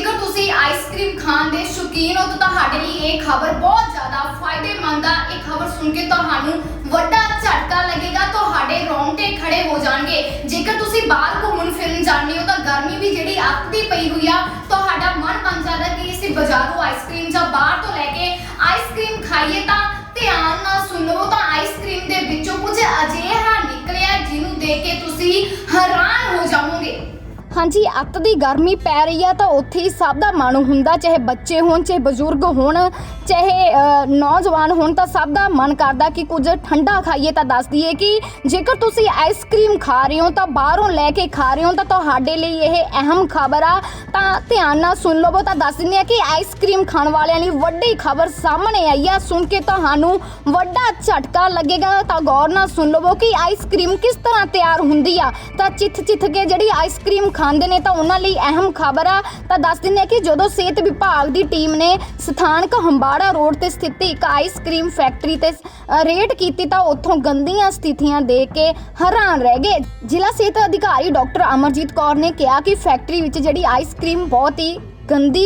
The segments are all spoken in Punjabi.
ਜੇਕਰ ਤੁਸੀਂ ਆਈਸਕ੍ਰੀਮ ਖਾਣ ਦੇ ਸ਼ੌਕੀਨ ਹੋ ਤਾਂ ਤੁਹਾਡੇ ਲਈ ਇਹ ਖਬਰ ਬਹੁਤ ਜ਼ਿਆਦਾ ਫਾਇਦੇਮੰਦ ਆ। ਇਹ ਖਬਰ ਸੁਣ ਕੇ ਤੁਹਾਨੂੰ ਵੱਡਾ ਝਟਕਾ ਲੱਗੇਗਾ, ਤੁਹਾਡੇ ਰੋਂਗਟੇ ਖੜੇ ਹੋ ਜਾਣਗੇ। ਜੇਕਰ ਤੁਸੀਂ ਬਾਹਰ ਘੁੰਮਣ ਫਿਰਨ ਜਾਂਦੇ ਹੋ ਤਾਂ ਗਰਮੀ ਵੀ ਜਿਹੜੀ ਅੱਕਦੀ ਪਈ ਹੋਈ ਆ, ਤੁਹਾਡਾ ਮਨ ਬਣ ਜਾਂਦਾ ਕਿ ਅਸੀਂ ਬਾਜ਼ਾਰੋਂ ਆਈਸਕ੍ਰੀਮ ਜਾਂ ਬਾਹਰ ਤੋਂ ਲੈ ਕੇ ਆਈਸਕ੍ਰੀਮ ਖਾਈਏ ਤਾਂ ਧਿਆਨ ਨਾਲ ਸੁਣੋ ਲਵੋ ਤਾਂ ਆਈਸਕ੍ਰੀਮ ਦੇ ਵਿੱਚੋਂ ਕੁਝ ਅਜਿਹਾ ਨਿਕਲਿਆ ਜਿਹਨੂੰ ਦੇਖ ਕੇ ਤੁਸੀਂ ਹੈਰਾਨ ਹੋ ਜਾਵੋਗੇ। ਹਾਂਜੀ, ਅੱਤ ਦੀ ਗਰਮੀ ਪੈ ਰਹੀ ਆ ਤਾਂ ਉੱਥੇ ਹੀ ਸਭ ਦਾ ਮਨ ਹੁੰਦਾ, ਚਾਹੇ ਬੱਚੇ ਹੋਣ, ਚਾਹੇ ਬਜ਼ੁਰਗ ਹੋਣ, ਚਾਹੇ ਨੌਜਵਾਨ ਹੋਣ, ਤਾਂ ਸਭ ਦਾ ਮਨ ਕਰਦਾ ਕਿ ਕੁਝ ਠੰਡਾ ਖਾਈਏ ਤਾਂ ਦੱਸ ਦਈਏ ਕਿ ਜੇਕਰ ਤੁਸੀਂ ਆਈਸਕ੍ਰੀਮ ਖਾ ਰਹੇ ਹੋ ਤਾਂ ਬਾਹਰੋਂ ਲੈ ਕੇ ਖਾ ਰਹੇ ਹੋ ਤਾਂ ਤੁਹਾਡੇ ਲਈ ਇਹ ਅਹਿਮ ਖਬਰ ਆ। ਤਾਂ ਧਿਆਨ ਨਾਲ ਸੁਣ ਲਵੋ, ਤਾਂ ਦੱਸ ਦਿੰਦੇ ਆ ਕਿ ਆਈਸਕ੍ਰੀਮ ਖਾਣ ਵਾਲਿਆਂ ਲਈ ਵੱਡੀ ਖਬਰ ਸਾਹਮਣੇ ਆਈ ਆ। ਸੁਣ ਕੇ ਤੁਹਾਨੂੰ ਵੱਡਾ ਝਟਕਾ ਲੱਗੇਗਾ, ਤਾਂ ਗੌਰ ਨਾਲ ਸੁਣ ਲਵੋ ਕਿ ਆਈਸਕ੍ਰੀਮ ਕਿਸ ਤਰ੍ਹਾਂ ਤਿਆਰ ਹੁੰਦੀ ਆ। ਤਾਂ ਚਿੱਥ ਚਿੱਥ ਕੇ ਜਿਹੜੀ ਆਈਸਕ੍ਰੀਮ ਖਾਂਦੇ ਨੇ ਤਾਂ ਉਹਨਾਂ ਲਈ ਅਹਿਮ ਖਬਰ ਆ। ਤਾਂ ਦੱਸ ਦਿੰਦੇ ਕਿ ਜਦੋਂ ਸਿਹਤ ਵਿਭਾਗ ਦੀ ਟੀਮ ਨੇ ਸਥਾਨਕ ਹੰਬਾੜਾ ਰੋਡ ਤੇ ਸਥਿਤ ਇੱਕ ਆਈਸਕ੍ਰੀਮ ਫੈਕਟਰੀ ਤੇ ਅ, ਰੇਡ ਕੀਤੀ ਤਾਂ ਉੱਥੋਂ ਗੰਦੀਆਂ ਸਥਿਤੀਆਂ ਦੇਖ ਕੇ ਹੈਰਾਨ ਰਹਿ ਗਏ। ਜ਼ਿਲ੍ਹਾ ਸਿਹਤ ਅਧਿਕਾਰੀ ਡਾਕਟਰ ਅਮਰਜੀਤ ਕੌਰ ਨੇ ਕਿਹਾ ਕਿ ਫੈਕਟਰੀ ਵਿੱਚ ਜਿਹੜੀ ਆਈਸਕ੍ਰੀਮ ਬਹੁਤ ਹੀ ਗੰਦੀ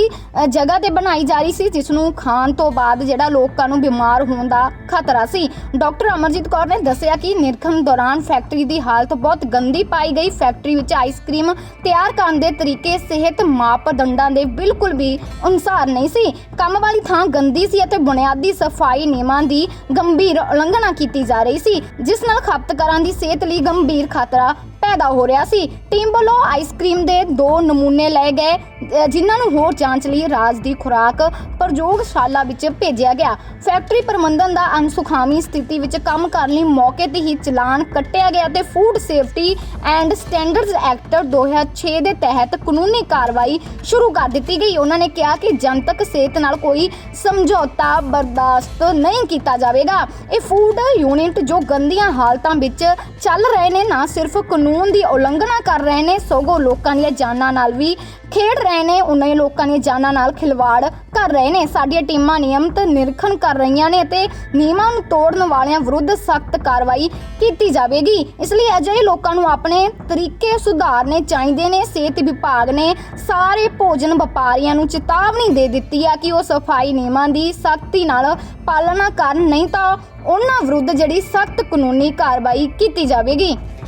ਜਗ੍ਹਾ ਤੇ ਬਣਾਈ ਜਾ ਰਹੀ ਸੀ ਜਿਸ ਨੂੰ ਖਾਣ ਤੋਂ ਬਾਅਦ ਜਿਹੜਾ ਲੋਕਾਂ ਨੂੰ ਬਿਮਾਰ ਹੋਣ ਦਾ ਖਤਰਾ ਸੀ। ਡਾਕਟਰ ਅਮਰਜੀਤ ਕੌਰ ਨੇ ਦੱਸਿਆ ਕਿ ਨਿਰਖਣ ਦੌਰਾਨ ਫੈਕਟਰੀ ਦੀ ਹਾਲਤ ਬਹੁਤ ਗੰਦੀ ਪਾਈ ਗਈ। ਫੈਕਟਰੀ ਵਿੱਚ ਆਈਸਕ੍ਰੀਮ ਤਿਆਰ ਕਰਨ ਦੇ ਤਰੀਕੇ, ਸਿਹਤ ਮਾਪਦੰਡਾਂ ਦੇ ਬਿਲਕੁਲ ਵੀ ਅਨੁਸਾਰ ਨਹੀਂ ਸੀ। ਕੰਮ ਵਾਲੀ ਥਾਂ ਗੰਦੀ ਸੀ ਅਤੇ ਬੁਨਿਆਦੀ ਸਫ਼ਾਈ ਨਿਯਮਾਂ ਦੀ ਗੰਭੀਰ ਉਲੰਘਣਾ ਕੀਤੀ ਜਾ ਰਹੀ ਸੀ, ਜਿਸ ਨਾਲ ਖਪਤਕਾਰਾਂ ਦੀ ਸਿਹਤ ਲਈ ਗੰਭੀਰ ਖਤਰਾ ਪੈਦਾ ਹੋ ਰਿਹਾ ਸੀ। ਟੀਮ ਵੱਲੋਂ ਆਈਸਕ੍ਰੀਮ ਦੇ ਦੋ ਨਮੂਨੇ ਲਏ ਗਏ ਜਿਨ੍ਹਾਂ ਨੂੰ ਹੋਰ ਜਾਂਚ ਲਈ ਰਾਜ ਦੀ ਖੁਰਾਕ ਪ੍ਰਯੋਗਸ਼ਾਲਾ ਵਿੱਚ ਭੇਜਿਆ ਗਿਆ। ਫੈਕਟਰੀ ਪ੍ਰਬੰਧਨ ਦਾ ਅਨਸੁਖਾਵੀ ਸਥਿਤੀ ਵਿੱਚ ਕੰਮ ਕਰਨ ਲਈ ਮੌਕੇ ਤੇ ਹੀ ਚਲਾਨ ਕੱਟਿਆ ਗਿਆ ਤੇ food safety and standards act 2006 ਦੇ ਤਹਿਤ ਕਾਨੂੰਨੀ ਕਾਰਵਾਈ ਸ਼ੁਰੂ ਕਰ ਦਿੱਤੀ ਗਈ। ਉਹਨਾਂ ਨੇ ਕਿਹਾ ਕਿ ਜਨਤਕ ਸਿਹਤ ਨਾਲ ਕੋਈ ਸਮਝੌਤਾ ਬਰਦਾਸ਼ਤ ਨਹੀਂ ਕੀਤਾ ਜਾਵੇਗਾ। ਇਹ ਫੂਡ ਯੂਨਿਟ ਜੋ ਗੰਦੀਆਂ ਹਾਲਤਾਂ ਵਿੱਚ ਚੱਲ ਰਹੇ ਨੇ, ਨਾ ਸਿਰਫ ਕਾਨੂੰਨ ਦੀ ਉਲੰਘਣਾ ਕਰ ਰਹੇ ਨੇ, ਸਗੋਂ ਲੋਕਾਂ ਦੀਆਂ ਜਾਨਾਂ ਨਾਲ ਵੀ ਖੇਡ ਰਹੇ ਨੇ। ਉਹਨਾਂ ਹੀ ਲੋਕਾਂ ਦੀਆਂ ਜਾਨਾਂ ਨਾਲ ਖਿਲਵਾੜ ਕਰ ਰਹੇ ਨੇ। ਸਾਡੀਆਂ ਟੀਮਾਂ ਨਿਯਮਤ ਨਿਰੀਖਣ ਕਰ ਰਹੀਆਂ ਨੇ ਅਤੇ ਨਿਯਮਾਂ ਨੂੰ ਤੋੜਨ ਵਾਲਿਆਂ ਵਿਰੁੱਧ ਸਖਤ ਕਾਰਵਾਈ ਕੀਤੀ ਜਾਵੇਗੀ। ਇਸ ਲਈ ਅਜਿਹੇ ਲੋਕਾਂ ਨੂੰ ਆਪਣੇ ਤਰੀਕੇ ਸੁਧਾਰਨੇ ਚਾਹੀਦੇ ਨੇ। ਸਿਹਤ ਵਿਭਾਗ ਨੇ ਸਾਰੇ ਭੋਜਨ ਵਪਾਰੀਆਂ ਨੂੰ ਚੇਤਾਵਨੀ ਦੇ ਦਿੱਤੀ ਆ ਕਿ ਉਹ ਸਫ਼ਾਈ ਨਿਯਮਾਂ ਦੀ ਸਖਤੀ ਨਾਲ ਪਾਲਣਾ ਕਰਨ। ਨਹੀਂ ਤਾਂ ਉਹਨਾਂ ਵਿਰੁੱਧ ਜਿਹੜੀ ਸਖਤ ਕਾਨੂੰਨੀ ਕਾਰਵਾਈ ਕੀਤੀ ਜਾਵੇਗੀ।